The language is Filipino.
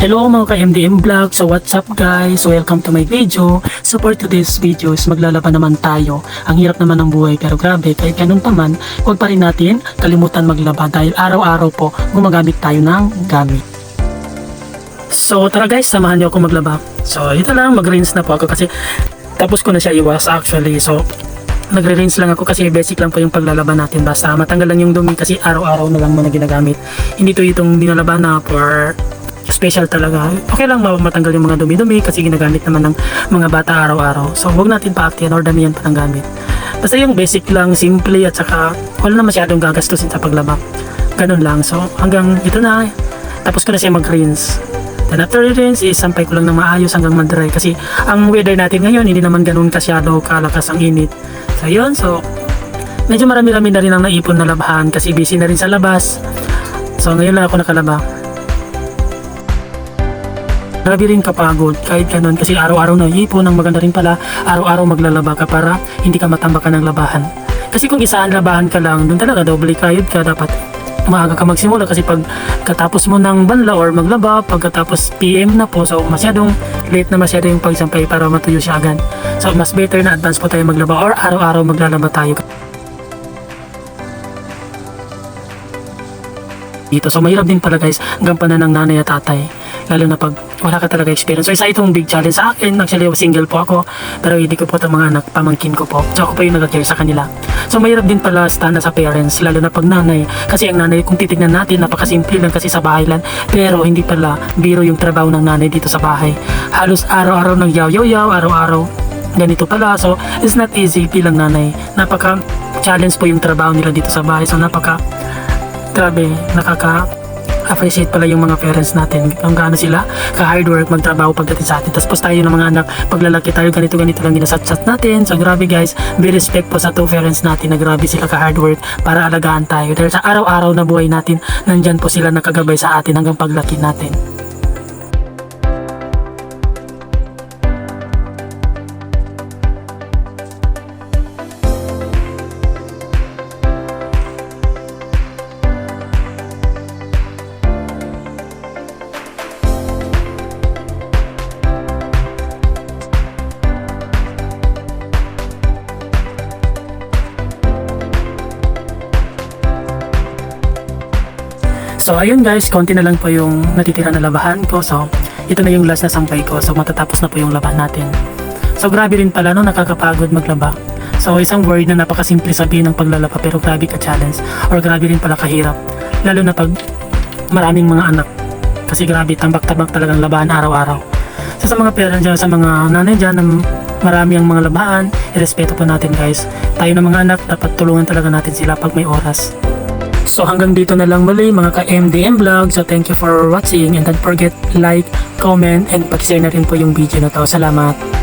Hello mga ka-MDM Vlog, so what's up guys? Welcome to my video. So for today's video is maglalaban naman tayo. Ang hirap naman ng buhay pero grabe, kahit ganun pa man, huwag pa rin natin kalimutan maglaba dahil araw-araw po gumagamit tayo ng gamit. So tara guys, samahan niyo ako maglaba. So ito lang, mag-rinse na po ako kasi tapos ko na siya iwas actually. So nagre-rinse lang ako kasi basic lang po yung paglalaban natin basta matanggal lang yung dumi kasi araw-araw na lang mo na ginagamit. Hindi to itong dinalaban na for special talaga. Okay lang ma- matanggal yung mga dumi-dumi kasi ginagamit naman ng mga bata araw-araw. So huwag natin paaktiyan or damihan pa ng gamit. Basta yung basic lang, simple at saka wala na masyadong gagastusin sa paglaba. Ganun lang. So hanggang ito na. Tapos ko na siya mag-rinse. Then after rinse, isampay ko lang ng maayos hanggang mag-dry. Kasi ang weather natin ngayon, hindi naman ganun kasyado kalakas ang init. So yun, so medyo marami-rami na rin ang naipon na labahan kasi busy na rin sa labas. So ngayon lang ako nakalaba. Grabe rin kapagod kahit ganun kasi araw-araw na ipon ang maganda rin pala araw-araw maglalaba ka para hindi ka matambakan ng labahan. Kasi kung isaan labahan ka lang, dun talaga doble kayod ka dapat maaga ka magsimula kasi pag katapos mo ng banla or maglaba, pagkatapos PM na po, so masyadong late na masyado yung pagsampay para matuyo siya agad. So mas better na advance po tayo maglaba or araw-araw maglalaba tayo. Dito. So mahirap din pala guys gampanan ng nanay at tatay. Lalo na pag wala ka talaga experience. So isa itong big challenge sa akin. Actually single po ako. Pero hindi ko po ito mga anak, pamangkin ko po. So ako pa yung nag-care sa kanila. So mahirap din pala stand sa parents. Lalo na pag nanay. Kasi ang nanay kung titignan natin napakasimple lang kasi sa bahay lang. Pero hindi pala biro yung trabaho ng nanay dito sa bahay. Halos araw-araw nang yaw-yaw-yaw, araw-araw ganito pala. So, it's not easy bilang nanay. Napaka challenge po yung trabaho nila dito sa bahay. So, napaka grabe, nakaka appreciate pala yung mga parents natin. Kung gaano sila ka hard work magtrabaho pagdating sa atin. Tapos tayo ng mga anak paglalaki tayo ganito ganito lang ginasat-sat natin. So grabe guys be respect po sa two parents natin na grabe sila ka hard work para alagaan tayo. Dahil sa araw-araw na buhay natin nandyan po sila nakagabay sa atin hanggang paglaki natin So ayun guys, konti na lang po yung natitira na labahan ko. So ito na yung last na sampay ko. So matatapos na po yung laban natin. So grabe rin pala no, nakakapagod maglaba. So isang word na napakasimple sabihin ng paglalaba pero grabe ka challenge or grabe rin pala kahirap. Lalo na pag maraming mga anak. Kasi grabe, tambak-tambak talagang labahan araw-araw. So sa mga parents dyan, sa mga nanay dyan na marami ang mga labahan, irespeto po natin guys. Tayo ng mga anak, dapat tulungan talaga natin sila pag may oras. So hanggang dito na lang muli mga ka-MDM vlog. So thank you for watching and don't forget like, comment and pag-share na rin po yung video na to. Salamat.